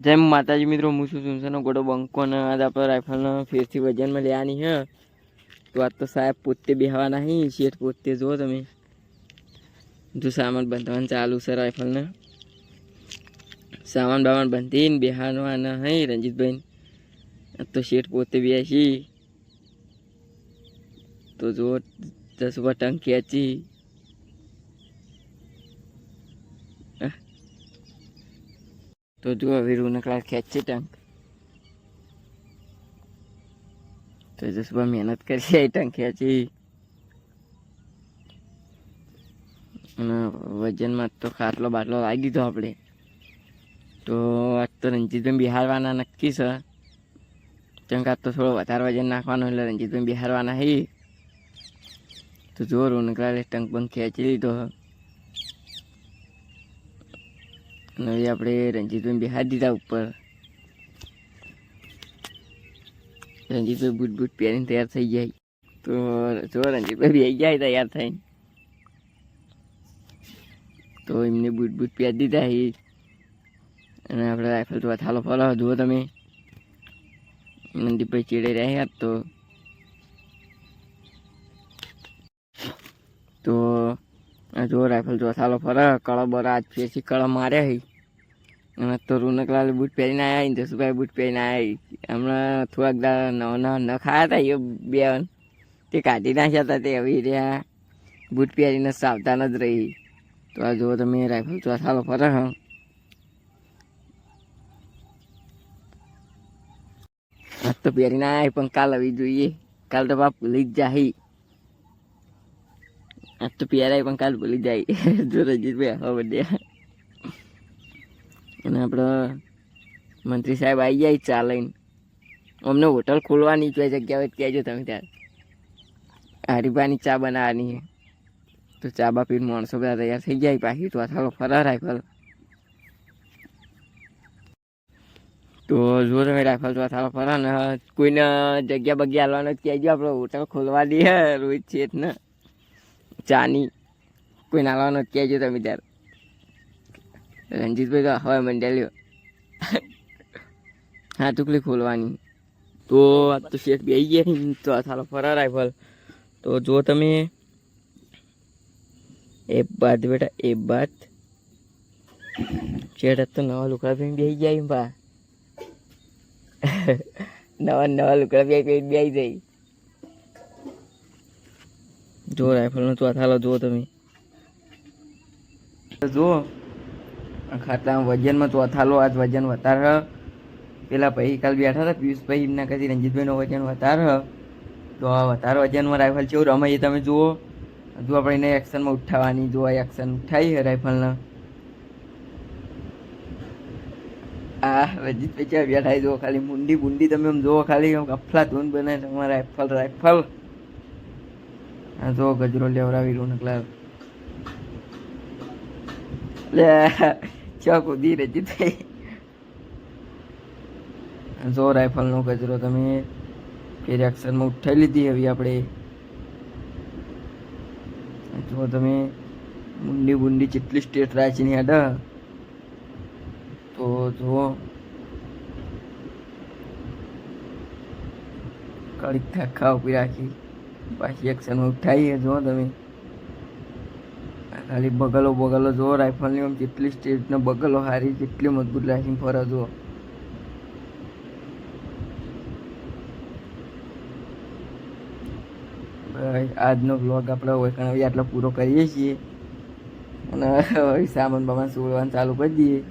જય માતાજી મિત્રો, હું સુનસરનો ગોડો બંકો ને આજ આપણે રાઇફલનો ફેરથી વજનમાં લેવાની હે તો આજ તો સાહેબ પોતે બેહવા નહીં શેઠ પોતે જુઓ તમે. જો સામાન બંધવાનું ચાલુ છે રાઇફલને સામાન બામાન બાંધીને બેહાડવાના હઈ રંજીતભાઈ તો શેઠ પોતે બેસી તો જુઓ દસ ટંકી ખેંચી તો જો હવે ક્લાસ ખેંચે ટંક તો જસબા મહેનત કરી એ ટંક ખેંચી અને વજનમાં તો ખાટલો બાટલો લાવી દીધો આપણે તો આજ તો રણજીતભાઈ બિહારવાના નક્કી છે. ચંક આજ તો થોડો વધારે વજન નાખવાનો એટલે રણજીતભાઈ બિહારવાના હે. તો જો રૂનકલા ટંક બંક ખેંચી લીધો અને હવે આપણે રણજીતભાઈ બિહાર દીધા ઉપર. રણજીતભાઈ બૂટ બૂટ પહેરીને તૈયાર થઈ જાય. તો જો રણજીતભાઈ બી જાય તૈયાર થઈને. તો એમને બૂટ બૂટ પહેરી દીધા એ અને આપણે રાઇફલ તો થાલો ફોલો જુઓ તમે. નંદીભાઈ ચીડે રહ્યા તો તો જો રાઇફલ જો થાલો ફરે, કળો બરા આજ ફેરથી કળો માર્યા હઈ અને તો રૂનકલાલ બૂટ પહેરીને આવ્યા ને જસુભાઈ બૂટ પહેરીને આવ્યા હમણાં થોડાક દાડા નવા નવા ન ખાયા હતા એ બે તે કાઢી નાખ્યા હતા તે હવે રહ્યા બૂટ પહેરીને સાવધાન જ રહી. તો આ જો તમે રાઇફલ ચોથાલો ફરે હા. તો પહેરીને આવ્યા પણ કાલ આવી જોઈએ. કાલ તો બાપ ભૂલી જ જાય આજ તો પહેરાય પણ કાલ ભૂલી જાય જો રજીતભાઈ હવા બધે અને આપણે મંત્રી સાહેબ આવી જાય ચા લઈને અમને હોટલ ખોલવાની કઈ જગ્યા હોય કહેજો તમે ત્યારે હરીબાની ચા બનાવવાની તો ચા બા પીને માણસો બધા તૈયાર થઈ જાય પાછી તો થાળો ફરા રાઇફલ તો જો તમે રાઇફલ તો થાળો ફરા ને કોઈને જગ્યા બગ્યા હાલવાનો કહેજો આપણે હોટલ ખોલવા દઈએ રોહિત શેઠ ને ચાની કોઈ નાવાનો કહેજો તમે ત્યારે. રણજીતભાઈ તો હવે મંડળીઓ હા ટુકલી ખોલવાની. તો આ તો શેઠ બે ગયા તો આ થાલો ફરા રાઇફલ તો જો તમે, એ બાદ બેટા, એ બાદ. શેઠ તો નવા લુકડા પહેરીને બેસી ગયા બા નવા નવા લુકડા બે બેસી જાય. જો રાઇફલનો ચોથાલો જુઓ તમે. જુઓ. ખાટલા વજનમાં તો થાલો આજ વજન વધારે પેલા ભાઈ કાલ બેઠા હતા પિયુષભાઈ એમના કદી રંજીતભાઈનો વજન વધારે તો આ વધારે વજનમાં રાઇફલ છે રમે એ તમે જુઓ. હજુ આપણે એને એક્શનમાં ઉઠાવવાની, જો આ એક્શન ઉઠાવી છે રાઇફલને આ રંજીતભાઈ ક્યાં બેઠા જુઓ ખાલી મુંડી બુંડી તમે આમ જુઓ ખાલી, આમ અફલા ધૂન બને તમારા રાઇફલ રાઇફલ આ જો ગજરો લેવડાવી રહ્યું નકલા લે ચા કૂદી રજી થઈ જો રાઇફલનો ગજરો તમે ફેર એક્શનમાં ઉઠાઈ લીધી હવે આપણે. જો તમે મુંડી બુંડી જેટલી સ્ટેટ રાખીને આડા તો જુઓ કડીક ખાખા ઊભી રાખી. પાછી એક્શનમાં ઉઠાવીએ જુઓ તમે. ખાલી બગલો બગલો જુઓ, રાઇફલની આમ જેટલી સ્ટેટને બગલો હારી, જેટલી મજબૂત રાખીને ફરો, જુઓ. આજનો બ્લોગ આપણે હવે આટલો પૂરો કરીએ છીએ. અને સામાન બામાન સોળવાનું ચાલુ કરી દઈએ.